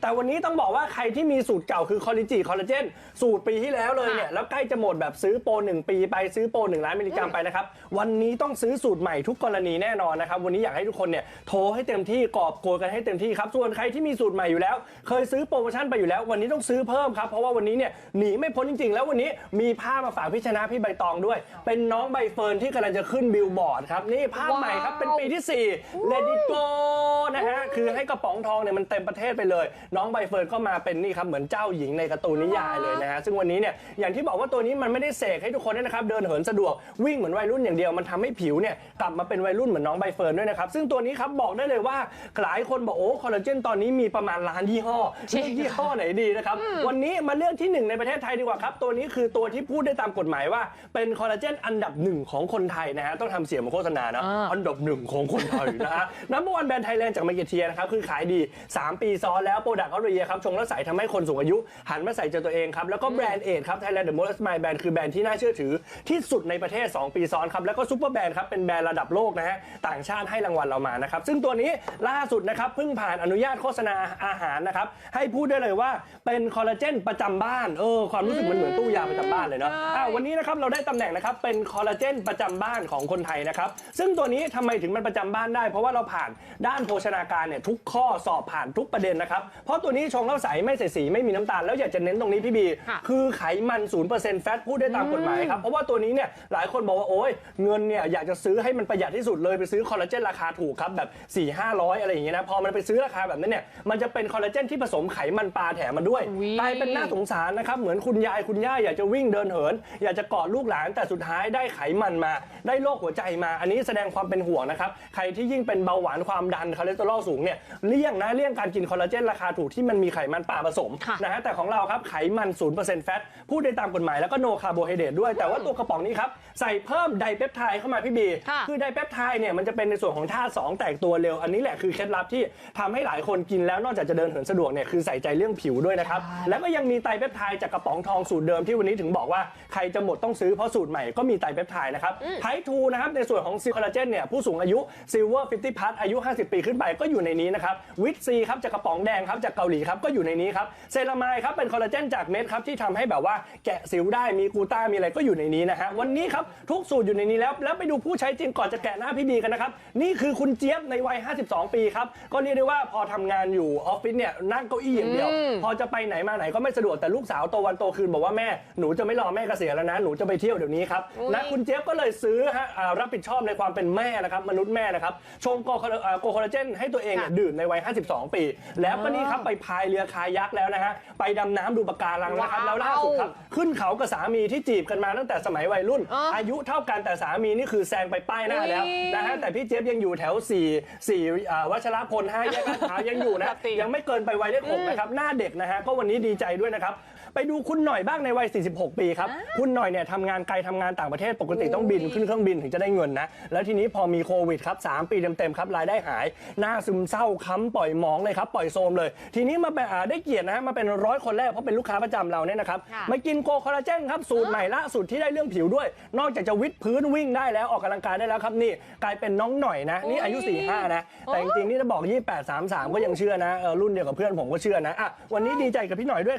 แต่วันนี้ต้องบอกว่าใครที่มีสูตรเก่าคือคอลลิจิคอลลาเจนสูตรปีที่แล้วเลยเนี่ย แล้วใกล้จะหมดแบบซื้อโปร 1 ปีไปซื้อโปร 1 ล้านมิลลิกรัมไปนะครับ วันนี้ต้องซื้อสูตรใหม่ทุกกรณีแน่นอนนะครับ วันนี้อยากให้ทุกคนเนี่ยโทรให้เต็มที่กอบโกยกันให้เต็มที่ครับ ส่วนใครที่มีสูตรใหม่อยู่แล้ว เคยซื้อโปรโมชั่นไปอยู่แล้ว วันนี้ต้องซื้อเพิ่มครับเพราะว่าวันนี้เนี่ยหนีไม่พ้นจริง ๆ แล้ววันนี้มีภาพมาฝากพี่ชนะพี่ใบตองด้วย เป็นน้องใบเฟิร์นที่กำลังจะขึ้นบิลบอร์ดครับนี่ภาพใหม่ครับเป็นปีที่4 Let it go นะฮะคือให้กระป๋องทองเนี่ยมันเต็มประเทศไปเลยน้องใบเฟิร์นก็มาเป็นนี่ครับเหมือนเจ้าหญิงในการ์ตูนนิยายเลยนะฮะซึ่งวันนี้เนี่ยอย่างที่บอกว่าตัวนี้มันไม่ได้เสกให้ทุกคนเนี่ยนะครับเดินเหินสะดวกวิ่งเหมือนวัยรุ่นอย่างเดียวมันทำให้ผิวเนี่ยกลับมาเป็นวัยรุ่นเหมือนน้องใบเฟิร์นด้วยนะครับซึ่งตัวนี้ครับบอกได้เลยว่าหลายคนบอกโอ้คอลลาเจนตอนนี้มีประมาณล้านยี่ห้อเลือกยี่ห้อไหนดีนะครับวันนี้มาเลือกที่หนึ่งในประเทศไทยดีกว่าครับตัวนี้คือตัวที่พูดได้ตามกฎหมายว่าเป็นคอลลาเจนอันดับหนึ่งของคนไทยนะฮะต้องทำเสียงเหมาโฆษณาเนาะอ่า อันดับหนึ่งของคนไทยนะฮะ นัมเบอร์วันแบรนด์ไทยแลนด์จากมาเกเทียนะครับคือขายดี 3 ปีซ้อนแล้วโปรดักต์ออเรียครับชงแล้วใสทำให้คนสูงอายุ หันมาใส่ใจตัวเองครับ แล้วก็แบรนด์เอทครับไทยแลนด์เดอะมอสไมแบรนด์คือแบรนด์ที่น่าเชื่อถือที่สุดในประเทศ 2 ปีซ้อนครับ แล้วก็ซูเปอร์แบรนด์ครับเป็นแบรนด์ระดับโลกนะฮะต่างชาติให้รางวัลเรามานะครับซึ่งตัวนี้ล่าสุดนะครับเพิ่งผ่านอนุญาตโฆษณาอาหารนะครับให้พูดได้เลยว่าเป็นคอลลาเจนประจำบ้านเออความรู้สึกมันเหมือนตู้ยาประจำบ้านเลยเนาะใช่อ่าวันนี้นะครับเราได้ตำแหน่งนะครับเป็นคอลลาเจนประจำบ้านของคนไทยนะครับซึ่งตัวนี้ทำไมถึงมันประจำบ้านได้ เพราะว่าเราผ่านด้านโภชนาการเนี่ยทุกข้อสอบผ่านทุกประเด็นนะครับเพราะตัวนี้ชงแล้วใสไม่ใส่สีไม่มีน้ำตาลแล้วอยากจะเน้นตรงนี้พี่บีค่ะ คือไขมัน0%แฟตพูดได้ตามกฎหมายครับ เพราะว่าตัวนี้เนี่ยหลายคนบอกว่าโอ้ยเงินเนี่ยอยากจะซื้อให้มันประหยัดที่สุดเลยไปซื้อคอลลาเจนราคาถูกครับแบบ 4 5 0 0 อะไรอย่างเงี้ยนะพอมันไปซื้อราคาแบบนั้นเนี่ยมันจะเป็นคอลลาเจนที่ผสมไขมันปลาแถมมาด้วยอุ๊ย กลายเป็นน่าสงสารนะครับเหมือนคุณยายคุณย่าอยากจะวิ่งเดินเหิน อยากจะกอดลูกหลานแต่สุดท้ายได้ไขมันมา ได้โรคหัวใจมา อันนี้แสดงความเป็นห่วงนะครับใครที่ยิ่งเป็นเบาหวานความดันคอเลสเตอรอลสูงเนี่ยเลี่ยงนะเลี่ยงการกินคอลลาเจนราคาถูกที่มันมีไขมันปลาผสมค่ะนะฮะแต่ของเราครับไขมัน 0%แฟตพูดได้ตามกฎหมายแล้วก็โนคาร์โบไฮเดรตด้วยแต่ว่าตัวกระป๋องนี้ครับ ใส่เพิ่มไดเปปไทด์เข้ามาพี่บี ค่ะ คือไดเปปไทด์เนี่ยมันจะเป็นในส่วนของธาตุสองแตกตัวเร็ว อันนี้แหละคือเคล็ดลับที่ทำให้หลายคนกินแล้วนอกจากจะเดินเหินสะดวกเนี่ยคือใส่ใจเรื่องผิวด้วยนะครับใช่แล้วก็ยังมีไตรเปปไทด์จากกระป๋องทองสูตรเดิมที่วันนี้ถึงบอกว่าใครจะหมดต้องซื้อเพราะสูตรใหม่ก็มีไตรเปปไทด์นะครับไททูนะครับในส่วนของซิลคอลลาเจนเนี่ยผู้สูงอายุซิลเวอร์50พัทอายุ 50 ปีขึ้นไปก็อยู่ในนี้นะครับวิตซีครับจากกระป๋องแดงครับจากเกาหลีครับก็อยู่ในนี้ครับเซรามายครับเป็นคอลลาเจนจากเม็ดครับที่ทำให้แบบว่าแกะสิวได้มีกลูต้ามีอะไรก็อยู่ในนี้นะฮะวันนี้ครับทุกสูตรอยู่ในนี้แล้ว แล้วไปดูผู้ใช้จริงก่อนจะแกะหน้าพี่บีกันนะครับนี่คือคุณเจี๊ยบในวัย 52 ปีครับก็เรียกได้ว่าพอทำงานอยู่ออฟฟิศเนี่ยนั่งเก้าอี้อย่างเดียว พอจะไปไหนมาไหนก็ไม่สะดวกแต่ลูกสาวโตวันโตคืนบอกว่าแม่หนูจะไม่รอแม่เกษียณแล้วนะหนูจะไปเที่ยวเดี๋ยวนี้ครับอุ๊ยนะคุณเจี๊ยบก็เลยซื้อฮะอ่ารับผิดชอบในความเป็นแม่นะครับมนุษย์แม่นะครับชงโกโคลาโกโคลาเจนให้ตัวเองเนี่ยค่ะดื่มในวัย 52 ปี แล้วก็นี่ครับไปพายเรือคายักแล้วนะฮะไปดำน้ำดูปะการังแล้วครับว้าวแล้วล่าสุดครับขึ้นเขากับสามีที่จีบกันมาตั้งแต่สมัยวัยรุ่นอ๋อออายุเท่ากันแต่สามีนี่คือแซงไปป้ายหน้าแล้วอุ๊ยนะฮะแต่พี่เจี๊ยบยังอยู่แถว4 4อ่าวัชรพล5แยกลาดพร้าวยังอยู่นะปกติ ยังไม่เกินไปวัยเลขหกนะครับหน้าเด็กนะฮะก็วันนี้ดีใจด้วยนะครับ ไปดูคุณหน่อยบ้างในวัย 46 ปีครับ คุณหน่อยเนี่ยทำงานไกลทำงานต่างประเทศปกติต้องบินขึ้นเครื่องบินถึงจะได้เงินนะ แล้วทีนี้พอมีโควิดครับ 3 ปีเต็มๆครับรายได้หาย หน้าซึมเศร้าค้ำปล่อยหมองเลยครับ ปล่อยโซมเลย ทีนี้มาเป็นอ่าได้เกียรตินะฮะมาเป็นร้อยคนแรกเพราะเป็นลูกค้าประจำเราเนี่ยนะครับค่ะมากินโกคอลลาเจนครับสูตรใหม่ล่าสุดที่ได้เรื่องผิวด้วย นอกจากจะวิดพื้นวิ่งได้แล้วออกกำลังกายได้แล้วครับนี่กลายเป็นน้องหน่อยนะนี่อายุ 45 นะ แต่จริงๆนี่ถ้าบอก 28 33 ก็ยังเชื่อนะเออรุ่นเดียวกับเพื่อนผมก็เชื่อนะอะวันนี้ดีใจกับพี่หน่อยด้วย